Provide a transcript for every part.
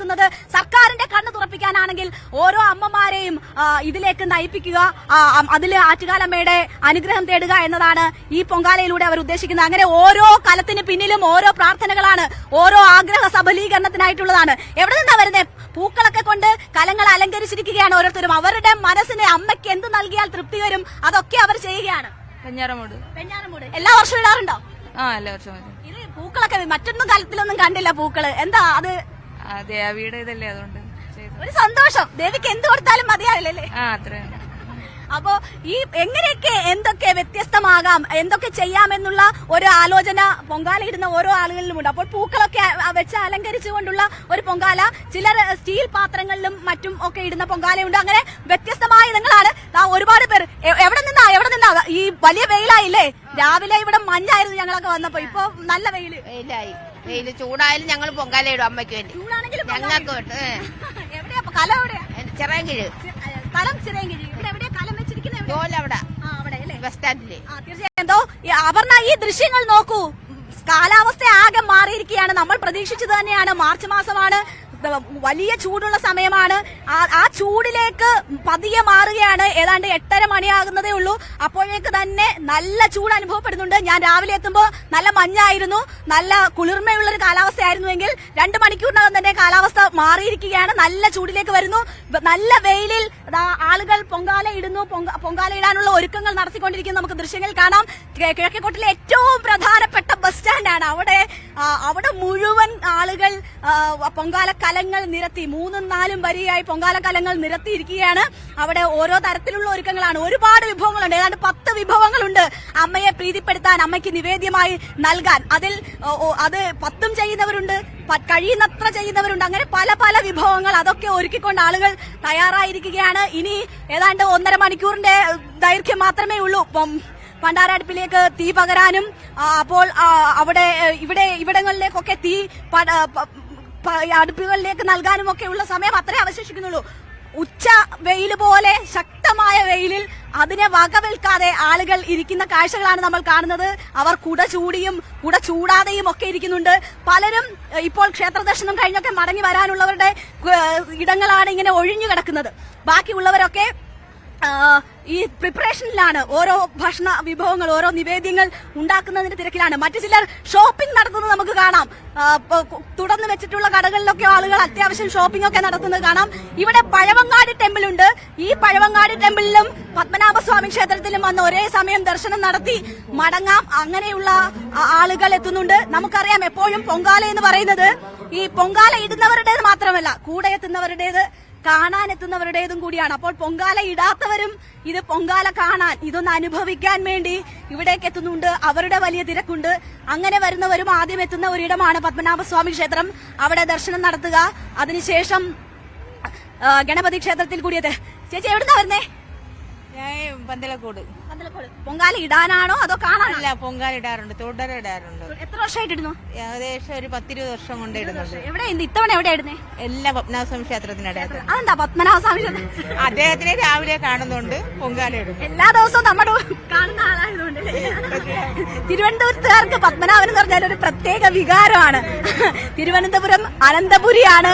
നടത്തുന്നത് സർക്കാരിന്റെ കണ്ണു തുറപ്പിക്കാനാണെങ്കിൽ ഓരോ അമ്മമാരെയും ഇതിലേക്ക് നയിപ്പിക്കുക അതിൽ ആറ്റുകാലമ്മയുടെ അനുഗ്രഹം തേടുക എന്നതാണ് ഈ പൊങ്കാലയിലൂടെ അവർ ഉദ്ദേശിക്കുന്നത്. അങ്ങനെ ഓരോ കലത്തിന് പിന്നിലും ഓരോ പ്രാർത്ഥനകളാണ് ഓരോ ആഗ്രഹ സബലീകരണത്തിനായിട്ടുള്ളതാണ്. എവിടെ നിന്നാണ് വരുന്നത് പൂക്കളൊക്കെ കൊണ്ട് കലങ്ങൾ അലങ്കരിച്ചിരിക്കുകയാണ് ഓരോരുത്തരും. അവരുടെ മനസ്സിന് അമ്മയ്ക്ക് എന്ത് നൽകിയാൽ തൃപ്തി വരും? അതൊക്കെ അവർ ചെയ്യുകയാണ്. പെഞ്ഞാറമൂട് പെഞ്ഞാറമൂട് എല്ലാ വർഷവും ഇടാറുണ്ടോ? ആ എല്ലാ വർഷവും ഇത് പൂക്കളൊക്കെ മറ്റൊന്നും കലത്തിലൊന്നും കണ്ടില്ല പൂക്കൾ. എന്താ അത് വീട് ഇതല്ലേ അതുകൊണ്ട് ഒരു സന്തോഷം. ദേവിക്ക് എന്ത് കൊടുത്താലും മതിയാവില്ലല്ലേ? ആ അപ്പോ ഈ എങ്ങനെയൊക്കെ എന്തൊക്കെ വ്യത്യസ്തമാകാം എന്തൊക്കെ ചെയ്യാമെന്നുള്ള ഒരു ആലോചന പൊങ്കാലയിടുന്ന ഓരോ ആളുകളിലും ഉണ്ട്. അപ്പോൾ പൂക്കളൊക്കെ വെച്ച് അലങ്കരിച്ചുകൊണ്ടുള്ള ഒരു പൊങ്കാല ചിലർ സ്റ്റീൽ പാത്രങ്ങളിലും മറ്റും ഒക്കെ ഇടുന്ന പൊങ്കാലയുണ്ട്. അങ്ങനെ വ്യത്യസ്തമായ ഇനങ്ങളാണ്. ദാ ഒരുപാട് പേർ. എവിടെ നിന്നാ എവിടെ നിന്നാ? ഈ വലിയ വെയിലായില്ലേ? രാവിലെ ഇവിടെ മഞ്ഞായിരുന്നു ഞങ്ങളൊക്കെ വന്നപ്പോ. ഇപ്പൊ നല്ല വെയിൽ. വെയിലായി. വെയിൽ ചൂടായാലും ഞങ്ങൾ പൊങ്കാല ഇടും അമ്മയ്ക്ക് വേണ്ടി. ഞങ്ങൾക്ക് വേണ്ട എവിടെയാ? കല എവിടെയാ? ചിറകിഴ് ചി- സ്ഥലം ചിറയൻകിഴി ഇവിടെ എവിടെയാ കലം വെച്ചിരിക്കുന്നത് ബസ് സ്റ്റാൻഡിൽ. തീർച്ചയായും. എന്തോ അപർണ ഈ ദൃശ്യങ്ങൾ നോക്കൂ. കാലാവസ്ഥ ആകെ മാറിയിരിക്കുകയാണ്. നമ്മൾ പ്രതീക്ഷിച്ചത് തന്നെയാണ്. മാർച്ച് മാസമാണ്. വലിയ ചൂടുള്ള സമയമാണ്. ആ- ചൂടിലേക്ക് പതിയെ മാറുകയാണ്. ഏതാണ്ട് എട്ടര മണിയാകുന്നതേ ഉള്ളൂ. അപ്പോഴേക്ക് തന്നെ നല്ല ചൂട് അനുഭവപ്പെടുന്നുണ്ട്. ഞാൻ രാവിലെ എത്തുമ്പോൾ നല്ല മഞ്ഞായിരുന്നു. നല്ല കുളിർമയുള്ള ഒരു കാലാവസ്ഥയായിരുന്നുവെങ്കിൽ രണ്ട് മണിക്കൂറിനകം തന്നെ കാലാവസ്ഥ മാറിയിരിക്കുകയാണ്. നല്ല ചൂടിലേക്ക് വരുന്നു. നല്ല വെയിലിൽ ആളുകൾ പൊങ്കാല ഇടുന്നു. പൊങ്ക- പൊങ്കാല ഇടാനുള്ള ഒരുക്കങ്ങൾ നടത്തിക്കൊണ്ടിരിക്കുന്നു നമുക്ക് ദൃശ്യങ്ങൾ കാണാം. കിഴക്കേക്കോട്ടിലെ ഏറ്റവും പ്രധാനപ്പെട്ട ബസ് സ്റ്റാൻഡാണ്. അവിടെ അവിടെ മുഴുവൻ ആളുകൾ പൊങ്കാല കലങ്ങൾ നിരത്തി മൂന്നും നാലും വരിയായി പൊങ്കാല കലങ്ങൾ നിരത്തിയിരിക്കുകയാണ്. അവിടെ ഓരോ തരത്തിലുള്ള ഒരുക്കങ്ങളാണ്. ഒരുപാട് വിഭവങ്ങളുണ്ട്. ഏതാണ്ട് പത്ത് വിഭവങ്ങളുണ്ട് അമ്മയെ പ്രീതിപ്പെടുത്താൻ അമ്മയ്ക്ക് നിവേദ്യമായി നൽകാൻ. അതിൽ അത് പത്തും ചെയ്യുന്നവരുണ്ട് കഴിയുന്നത്ര ചെയ്യുന്നവരുണ്ട്. അങ്ങനെ പല പല വിഭവങ്ങൾ അതൊക്കെ ഒരുക്കിക്കൊണ്ട് ആളുകൾ തയ്യാറായിരിക്കുകയാണ്. ഇനി ഏതാണ്ട് ഒന്നര മണിക്കൂറിന്റെ ദൈർഘ്യം മാത്രമേ ഉള്ളൂ. പണ്ടാരടുപ്പിലേക്ക് തീ പകരാനും അപ്പോൾ അവിടെ ഇവിടെ ഇവിടങ്ങളിലേക്കൊക്കെ തീ അടുപ്പുകളിലേക്ക് നൽകാനും ഒക്കെയുള്ള സമയം അത്രേ അവശേഷിക്കുന്നുള്ളൂ. ഉച്ച വെയിൽ പോലെ ശക്തമായ വെയിലിൽ അതിനെ വകവെൽക്കാതെ ആളുകൾ ഇരിക്കുന്ന കാഴ്ചകളാണ് നമ്മൾ കാണുന്നത്. അവർ കുട ചൂടിയും കുട ചൂടാതെയും ഒക്കെ ഇരിക്കുന്നുണ്ട്. പലരും ഇപ്പോൾ ക്ഷേത്രദർശനം കഴിഞ്ഞൊക്കെ മടങ്ങി വരാനുള്ളവരുടെ ഇടങ്ങളാണ് ഇങ്ങനെ ഒഴിഞ്ഞു കിടക്കുന്നത്. ബാക്കിയുള്ളവരൊക്കെ ഈ പ്രിപ്പറേഷനിലാണ് ഓരോ ഭക്ഷണ വിഭവങ്ങൾ ഓരോ നിവേദ്യങ്ങൾ ഉണ്ടാക്കുന്നതിന്റെ തിരക്കിലാണ്. മറ്റു ചിലർ ഷോപ്പിംഗ് നടത്തുന്നത് നമുക്ക് കാണാം. തുറന്നു വെച്ചിട്ടുള്ള കടകളിലൊക്കെ ആളുകൾ അത്യാവശ്യം ഷോപ്പിംഗ് ഒക്കെ നടത്തുന്നത് കാണാം. ഇവിടെ പഴവങ്ങാടി ടെമ്പിൾ ഉണ്ട്. ഈ പഴവങ്ങാടി ടെമ്പിളിലും പത്മനാഭസ്വാമി ക്ഷേത്രത്തിലും വന്ന് ഒരേ സമയം ദർശനം നടത്തി മടങ്ങാം. അങ്ങനെയുള്ള ആളുകൾ എത്തുന്നുണ്ട്. നമുക്കറിയാം എപ്പോഴും പൊങ്കാല എന്ന് പറയുന്നത് ഈ പൊങ്കാല ഇടുന്നവരുടേത് മാത്രമല്ല കൂടെ എത്തുന്നവരുടേത് കാണാൻ എത്തുന്നവരുടേതും കൂടിയാണ്. അപ്പോൾ പൊങ്കാല ഇടാത്തവരും ഇത് പൊങ്കാല കാണാൻ ഇതൊന്ന് അനുഭവിക്കാൻ വേണ്ടി ഇവിടേക്ക് എത്തുന്നുണ്ട്. അവരുടെ വലിയ തിരക്കുണ്ട്. അങ്ങനെ വരുന്നവരും ആദ്യം എത്തുന്ന ഒരിടമാണ് പത്മനാഭസ്വാമി ക്ഷേത്രം. അവിടെ ദർശനം നടത്തുക. അതിനുശേഷം ഗണപതി ക്ഷേത്രത്തിൽ കൂടിയത്. ചേച്ചി എവിടുന്നാ വരുന്നേ? പന്തലക്കോട്. പന്തലക്കോട്. പൊങ്കാല ഇടാനാണോ അതോ കാണാനല്ല അല്ല പൊങ്കാല ഇടാറുണ്ട് തുടര ഇടാറുണ്ട്. എത്ര വർഷമായിട്ട് ഇടുന്നു? ഏകദേശം ഒരു പത്തിരുപത് വർഷം കൊണ്ട് ഇടുന്നുണ്ട്. എവിടെ ഇത്തവണ എവിടെ ഇടുന്നേ? എല്ലാ പത്മനാഭസ്വാമി ക്ഷേത്രത്തിനടുത്ത് അതെന്താ പത്മനാഭസ്വാമി അദ്ദേഹത്തിനെ രാവിലെ കാണുന്നുണ്ട് പൊങ്കാല ഇടും. എല്ലാ ദിവസവും നമ്മുടെ കാണുന്ന ആളായതുകൊണ്ട് തിരുവനന്തപുരത്തുകാർക്ക് പത്മനാഭൻ എന്ന് പറഞ്ഞാൽ ഒരു പ്രത്യേക വികാരമാണ്. തിരുവനന്തപുരം അനന്തപുരിയാണ്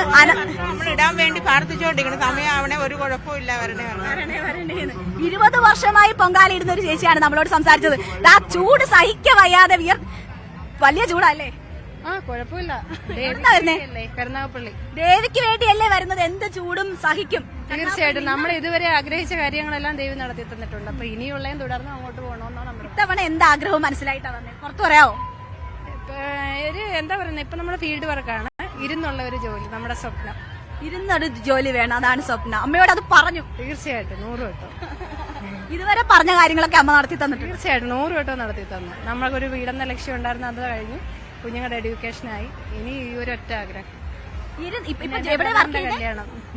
ഇടാൻ വേണ്ടി പ്രാർത്ഥിച്ചുകൊണ്ടിരിക്കണം സമയമാവണേ ഒരു കുഴപ്പമില്ല വരണേ വരണേ. വരണേ. ഇരുപത് വർഷമായി പൊങ്കാല ഇടുന്ന ഒരു ചേച്ചിയാണ് നമ്മളോട് സംസാരിച്ചത്. ആ ചൂട് സഹിക്ക വയ്യാതെ വിയർ വലിയ ചൂടല്ലേ? ആ കുഴപ്പമില്ല. കരുനാഗപ്പള്ളി. ദേവിക്ക് വേണ്ടിയല്ലേ വരുന്നത്? എന്ത് ചൂടും സഹിക്കും. തീർച്ചയായിട്ടും. നമ്മൾ ഇതുവരെ ആഗ്രഹിച്ച കാര്യങ്ങളെല്ലാം ദേവി നടത്തി തന്നിട്ടുണ്ട്. അപ്പൊ ഇനിയുള്ളതും തുടർന്ന് അങ്ങോട്ട് പോകണമെന്നാണ് നമ്മൾ ഇത്തവണ എന്ത് ആഗ്രഹവും മനസ്സിലായിട്ടാ വന്നേ? പുറത്തു പറയാവോ? ഇപ്പൊ ഒരു എന്താ പറയുന്നത് ഇപ്പൊ നമ്മുടെ ഫീൽഡ് വർക്കാണ്. ഇരുന്നുള്ള ഒരു ജോലി നമ്മുടെ സ്വപ്നം. ഇരുന്നൊരു ജോലി വേണം അതാണ് സ്വപ്നം. അമ്മയോട് അത് പറഞ്ഞു. തീർച്ചയായിട്ടും നൂറ് വട്ടം. ഇതുവരെ പറഞ്ഞ കാര്യങ്ങളൊക്കെ അമ്മ നടത്തി തന്നിട്ടുണ്ട്. തീർച്ചയായിട്ടും നൂറ് വട്ടം നടത്തി തന്നു. നമ്മൾക്കൊരു വീടെന്ന ലക്ഷ്യം ഉണ്ടായിരുന്നു അത് കഴിഞ്ഞു. കുഞ്ഞുങ്ങളുടെ എഡ്യൂക്കേഷനായി. ഇനി ഈ ഒരു ഒറ്റ ആഗ്രഹം.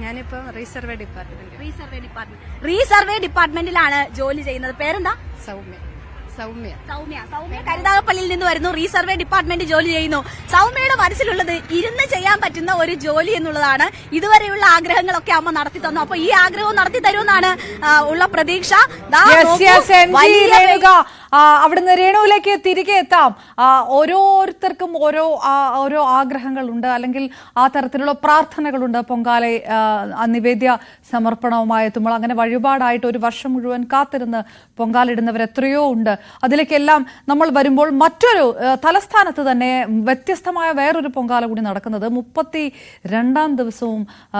ഞാനിപ്പോ resurvey department resurvey department resurvey ഡിപ്പാർട്ട്മെന്റിലാണ് ജോലി ചെയ്യുന്നത്. പേരെന്താ? സൗമ്യ. സൗമ്യ. സൗമ്യ സൗമ്യ കരുതാകപ്പള്ളിയിൽ നിന്ന് വരുന്നു. റീസർവേ ഡിപ്പാർട്ട്മെന്റ് ജോലി ചെയ്യുന്നു. സൗമ്യയുടെ മനസ്സിലുള്ളത് ഇരുന്ന് ചെയ്യാൻ പറ്റുന്ന ഒരു ജോലി എന്നുള്ളതാണ് ഇതുവരെയുള്ള ആഗ്രഹങ്ങളൊക്കെ അമ്മ നടത്തി തന്നു. അപ്പൊ ഈ ആഗ്രഹവും നടത്തി തരുമെന്നാണ് ഉള്ള പ്രതീക്ഷ. അവിടുന്ന് രേണുവിലേക്ക് തിരികെ എത്താം. ഓരോരുത്തർക്കും ഓരോ ഓരോ ആഗ്രഹങ്ങളുണ്ട്. അല്ലെങ്കിൽ ആ തരത്തിലുള്ള പ്രാർത്ഥനകളുണ്ട്. പൊങ്കാല നിവേദ്യ സമർപ്പണവുമായി എത്തുമ്പോൾ അങ്ങനെ വഴിപാടായിട്ട് ഒരു വർഷം മുഴുവൻ കാത്തിരുന്ന് പൊങ്കാലിടുന്നവർ എത്രയോ ഉണ്ട്. അതിലേക്കെല്ലാം നമ്മൾ വരുമ്പോൾ മറ്റൊരു തലസ്ഥാനത്ത് തന്നെ വ്യത്യസ്തമായ വേറൊരു പൊങ്കാല കൂടി നടക്കുന്നത് മുപ്പത്തി രണ്ടാം ദിവസവും ആ,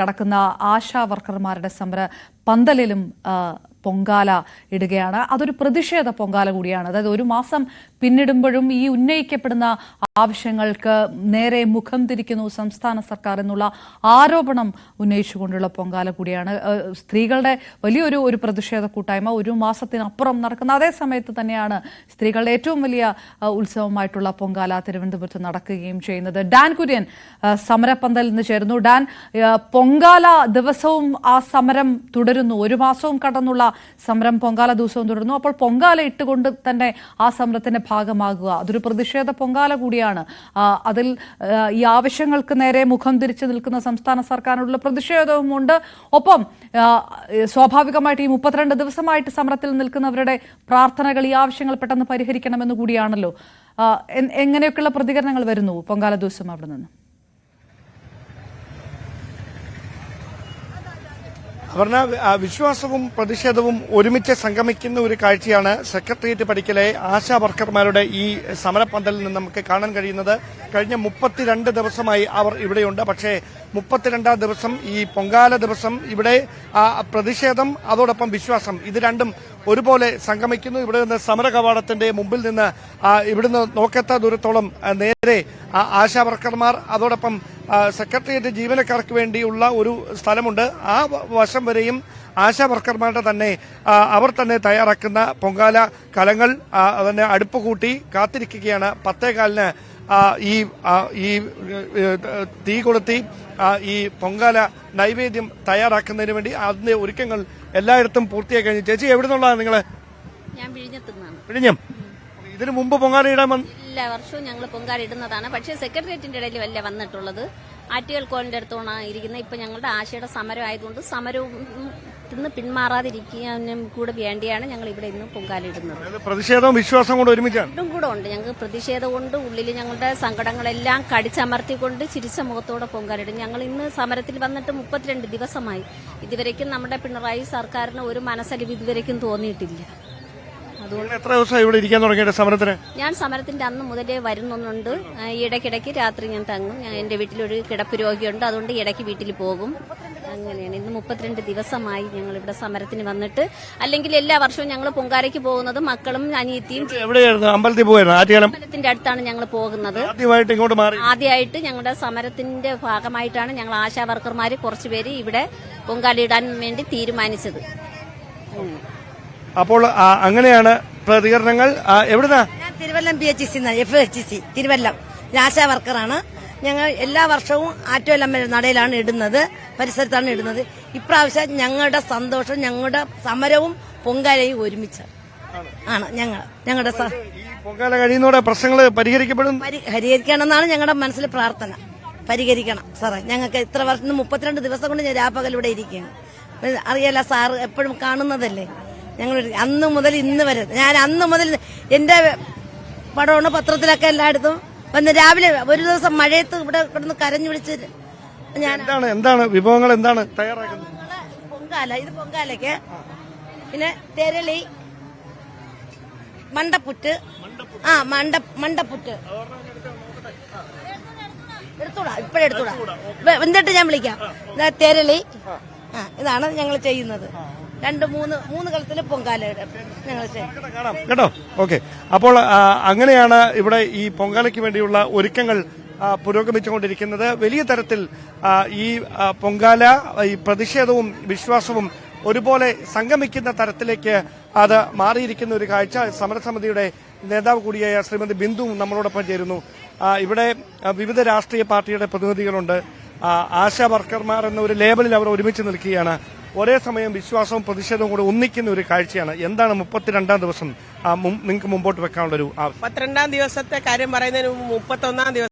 കടക്കുന്ന ആശാ വർക്കർമാരുടെ സമര പന്തലിലും പൊങ്കാല ഇടുകയാണ്. അതൊരു പ്രതിഷേധ പൊങ്കാല കൂടിയാണ്. അതായത് ഒരു മാസം പിന്നിടുമ്പോഴും ഈ ഉന്നയിക്കപ്പെടുന്ന ആവശ്യങ്ങൾക്ക് നേരെ മുഖം തിരിക്കുന്നു സംസ്ഥാന സർക്കാർ എന്നുള്ള ആരോപണം ഉന്നയിച്ചുകൊണ്ടുള്ള പൊങ്കാല കൂടിയാണ്. സ്ത്രീകളുടെ വലിയൊരു ഒരു പ്രതിഷേധ കൂട്ടായ്മ ഒരു മാസത്തിനപ്പുറം നടക്കുന്ന അതേ സമയത്ത് തന്നെയാണ് സ്ത്രീകളുടെ ഏറ്റവും വലിയ ഉത്സവമായിട്ടുള്ള പൊങ്കാല തിരുവനന്തപുരത്ത് നടക്കുകയും ചെയ്യുന്നത്. ഡാൻ കുര്യൻ സമരപ്പന്തലിൽ നിന്ന് ചേരുന്നു. ഡാൻ പൊങ്കാല ദിവസവും ആ സമരം തുടരുന്നു. ഒരു മാസവും കടന്നുള്ള സമരം പൊങ്കാല ദിവസവും തുടരുന്നു. അപ്പോൾ പൊങ്കാല ഇട്ടുകൊണ്ട് തന്നെ ആ സമരത്തിന്റെ ഭാഗമാകുക. അതൊരു പ്രതിഷേധ പൊങ്കാല കൂടിയാണ്. അതിൽ ഈ ആവശ്യങ്ങൾക്ക് നേരെ മുഖം തിരിച്ചു നിൽക്കുന്ന സംസ്ഥാന സർക്കാരിനുള്ള പ്രതിഷേധവുമുണ്ട് ഒപ്പം സ്വാഭാവികമായിട്ട് ഈ മുപ്പത്തിരണ്ട് ദിവസമായിട്ട് സമരത്തിൽ നിൽക്കുന്നവരുടെ പ്രാർത്ഥനകൾ ഈ ആവശ്യങ്ങൾ പെട്ടെന്ന് പരിഹരിക്കണമെന്ന് കൂടിയാണല്ലോ. എങ്ങനെയൊക്കെയുള്ള പ്രതികരണങ്ങൾ വരുന്നു പൊങ്കാല ദിവസം അവിടെ നിന്ന്? അപർണ വിശ്വാസവും പ്രതിഷേധവും ഒരുമിച്ച് സംഗമിക്കുന്ന ഒരു കാഴ്ചയാണ് സെക്രട്ടേറിയറ്റ് പടിക്കലെ ആശാ വർക്കർമാരുടെ ഈ സമരപ്പന്തലിൽ നിന്ന് നമുക്ക് കാണാൻ കഴിയുന്നത്. കഴിഞ്ഞ മുപ്പത്തിരണ്ട് ദിവസമായി അവർ ഇവിടെയുണ്ട്. പക്ഷേ മുപ്പത്തിരണ്ടാം ദിവസം ഈ പൊങ്കാല ദിവസം ഇവിടെ പ്രതിഷേധം അതോടൊപ്പം വിശ്വാസം ഇത് രണ്ടും ഒരുപോലെ സംഗമിക്കുന്നു. ഇവിടെ നിന്ന് സമര കവാടത്തിന്റെ മുമ്പിൽ നിന്ന് ഇവിടുന്ന് നോക്കത്ത ദൂരത്തോളം നേരെ ആശാ വർക്കർമാർ അതോടൊപ്പം സെക്രട്ടേറിയറ്റ് ജീവനക്കാർക്ക് വേണ്ടിയുള്ള ഒരു സ്ഥലമുണ്ട്. ആ വശം വരെയും ആശാ വർക്കർമാരുടെ തന്നെ അവർ തന്നെ തയ്യാറാക്കുന്ന പൊങ്കാല കലങ്ങൾ തന്നെ അടുപ്പ് കൂട്ടി കാത്തിരിക്കുകയാണ്. പത്തേകാലിന് ഈ ഈ തീ കൊളുത്തി ഈ പൊങ്കാല നൈവേദ്യം തയ്യാറാക്കുന്നതിന് വേണ്ടി അതിന്റെ ഒരുക്കങ്ങൾ എല്ലായിടത്തും പൂർത്തിയായി കഴിഞ്ഞു. ചേച്ചി എവിടെ നിന്നുള്ളതാണ് നിങ്ങൾ വിഴിഞ്ഞം. ഇതിനു മുമ്പ് പൊങ്കാല ഇടാൻ വന്ന് എല്ലാ വർഷവും ഞങ്ങൾ പൊങ്കാല ഇടുന്നതാണ്. പക്ഷേ സെക്രട്ടേറിയറ്റിന്റെ ഇടയിൽ വല്ല വന്നിട്ടുള്ളത്? ആറ്റുകൾ കോളിന്റെ അടുത്താണ് ഇരിക്കുന്നത്. ഇപ്പൊ ഞങ്ങളുടെ ആശയുടെ സമരം ആയതുകൊണ്ട് സമരവും നിന്ന് പിന്മാറാതിരിക്കാനും കൂടെ വേണ്ടിയാണ് ഞങ്ങൾ ഇവിടെ ഇന്ന് പൊങ്കാല ഇടുന്നത്. അതായത് പ്രതിഷേധവും വിശ്വാസം കൂടെ ഒരുമിച്ചാണ്? രണ്ടും കൂടെ ഉണ്ട്. ഞങ്ങൾക്ക് പ്രതിഷേധം കൊണ്ട് ഉള്ളിൽ ഞങ്ങളുടെ സങ്കടങ്ങളെല്ലാം കടിച്ചമർത്തിക്കൊണ്ട് ചിരിച്ച മുഖത്തോടെ പൊങ്കാലിടും ഞങ്ങൾ ഇന്ന് സമരത്തിൽ വന്നിട്ട് മുപ്പത്തിരണ്ട് ദിവസമായി. ഇതുവരേക്കും നമ്മുടെ പിണറായി സർക്കാരിന് ഒരു മനസ്സലിവ് ഇതുവരേക്കും തോന്നിയിട്ടില്ല. നിങ്ങൾ എത്ര ദിവസം ഇവിടെ ഇരിക്കാൻ തുടങ്ങിയിട്ട് സമരത്തിന്? ഞാൻ സമരത്തിന്റെ അന്ന് മുതലേ വരുന്നുണ്ട് ഇടയ്ക്കിടയ്ക്ക് രാത്രി ഞാൻ തങ്ങും. ഞാൻ എന്റെ വീട്ടിലൊരു കിടപ്പ് രോഗിയുണ്ട്. അതുകൊണ്ട് ഇടയ്ക്ക് വീട്ടിൽ പോകും. അങ്ങനെയാണ്. ഇന്ന് മുപ്പത്തിരണ്ട് ദിവസമായി ഞങ്ങൾ ഇവിടെ സമരത്തിന് വന്നിട്ട്. അല്ലെങ്കിൽ എല്ലാ വർഷവും ഞങ്ങൾ പൊങ്കാരയ്ക്ക് പോകുന്നത് മക്കളും അനിയത്തിയും എവിടെയായിരുന്നു? അമ്പലത്തിൽ അമ്പലത്തിന്റെ അടുത്താണ് ഞങ്ങൾ പോകുന്നത്. ആദ്യമായിട്ട് ഇങ്ങോട്ട് മാറി. ആദ്യമായിട്ട് ഞങ്ങളുടെ സമരത്തിന്റെ ഭാഗമായിട്ടാണ് ഞങ്ങൾ ആശാ വർക്കർമാർ കുറച്ചുപേര് ഇവിടെ പൊങ്കാലയിടാൻ വേണ്ടി തീരുമാനിച്ചത്. അപ്പോൾ അങ്ങനെയാണ് പ്രതികരണങ്ങൾ. എവിടുന്നാ? ഞാൻ Thiruvallam P H C F H C Thiruvallam. Asha വർക്കറാണ്. ഞങ്ങൾ എല്ലാ വർഷവും ആറ്റോലമ്മ നടയിലാണ് ഇടുന്നത് പരിസരത്താണ് ഇടുന്നത്. ഇപ്രാവശ്യം ഞങ്ങളുടെ സന്തോഷം ഞങ്ങളുടെ സമരവും പൊങ്കാലയും ഒരുമിച്ച്. ആണ് ഞങ്ങൾ ഞങ്ങളുടെ പൊങ്കാല കഴിയുന്നതോടെ പ്രശ്നങ്ങൾ പരിഹരിക്കപ്പെടും? പരി- പരിഹരിക്കണമെന്നാണ് ഞങ്ങളുടെ മനസ്സിൽ പ്രാർത്ഥന. പരിഹരിക്കണം സാറേ. ഞങ്ങൾക്ക് ഇത്ര വർഷം മുപ്പത്തിരണ്ട് ദിവസം കൊണ്ട് ഞാൻ രാപ്പകൽ ഇവിടെ ഇരിക്കുകയാണ്. അറിയാലോ സാറ് എപ്പോഴും കാണുന്നതല്ലേ? ഞങ്ങൾ അന്ന് മുതൽ ഇന്ന് വരെ. ഞാൻ അന്ന് മുതൽ എന്റെ പടമാണ് പത്രത്തിലൊക്കെ എല്ലായിടത്തും വന്ന് രാവിലെ ഒരു ദിവസം മഴയത്ത് ഇവിടെ കിടന്ന് കരഞ്ഞു വിളിച്ച് ഞാൻ എന്താണ് എന്താണ് വിഭവങ്ങൾ എന്താണ് തയ്യാറാക്കുന്നത്? പൊങ്കാല ഇത് പൊങ്കാലയ്ക്ക്. പിന്നെ തെരളി മണ്ടപ്പുറ്റ് ആ മണ്ട മണ്ടപ്പുറ്റ് എടുത്തൂടാ ഇപ്പഴെടുത്തൂടാ. എന്നിട്ട് ഞാൻ വിളിക്കാം. തെരളി. ആ ഇതാണ് ഞങ്ങൾ ചെയ്യുന്നത്. രണ്ട് മൂന്ന് മൂന്ന് കളത്തിൽ പൊങ്കാല ഞങ്ങൾ കാണാം. കേട്ടോ? ഓക്കെ. അപ്പോൾ അങ്ങനെയാണ് ഇവിടെ ഈ പൊങ്കാലയ്ക്ക് വേണ്ടിയുള്ള ഒരുക്കങ്ങൾ പുരോഗമിച്ചുകൊണ്ടിരിക്കുന്നത്. വലിയ തരത്തിൽ ഈ പൊങ്കാല ഈ പ്രതിഷേധവും വിശ്വാസവും ഒരുപോലെ സംഗമിക്കുന്ന തരത്തിലേക്ക് അത് മാറിയിരിക്കുന്ന ഒരു കാഴ്ച സമരസമിതിയുടെ നേതാവ് കൂടിയായ ശ്രീമതി ബിന്ദു നമ്മളോടൊപ്പം ചേരുന്നു. ഇവിടെ വിവിധ രാഷ്ട്രീയ പാർട്ടിയുടെ പ്രതിനിധികളുണ്ട്. ആശാ വർക്കർമാർ എന്ന ഒരു ലേബലിൽ അവർ ഒരുമിച്ച് നിൽക്കുകയാണ്. ഒരേ സമയം വിശ്വാസവും പ്രതിഷേധവും കൂടെ ഒന്നിക്കുന്ന ഒരു കാഴ്ചയാണ്. എന്താണ് മുപ്പത്തിരണ്ടാം ദിവസം? നിങ്ങൾക്ക് മുമ്പോട്ട് വെക്കാനുള്ള ഒരു പന്ത്രണ്ടാം ദിവസത്തെ കാര്യം പറയുന്നതിന് മുമ്പ് മുപ്പത്തൊന്നാം ദിവസം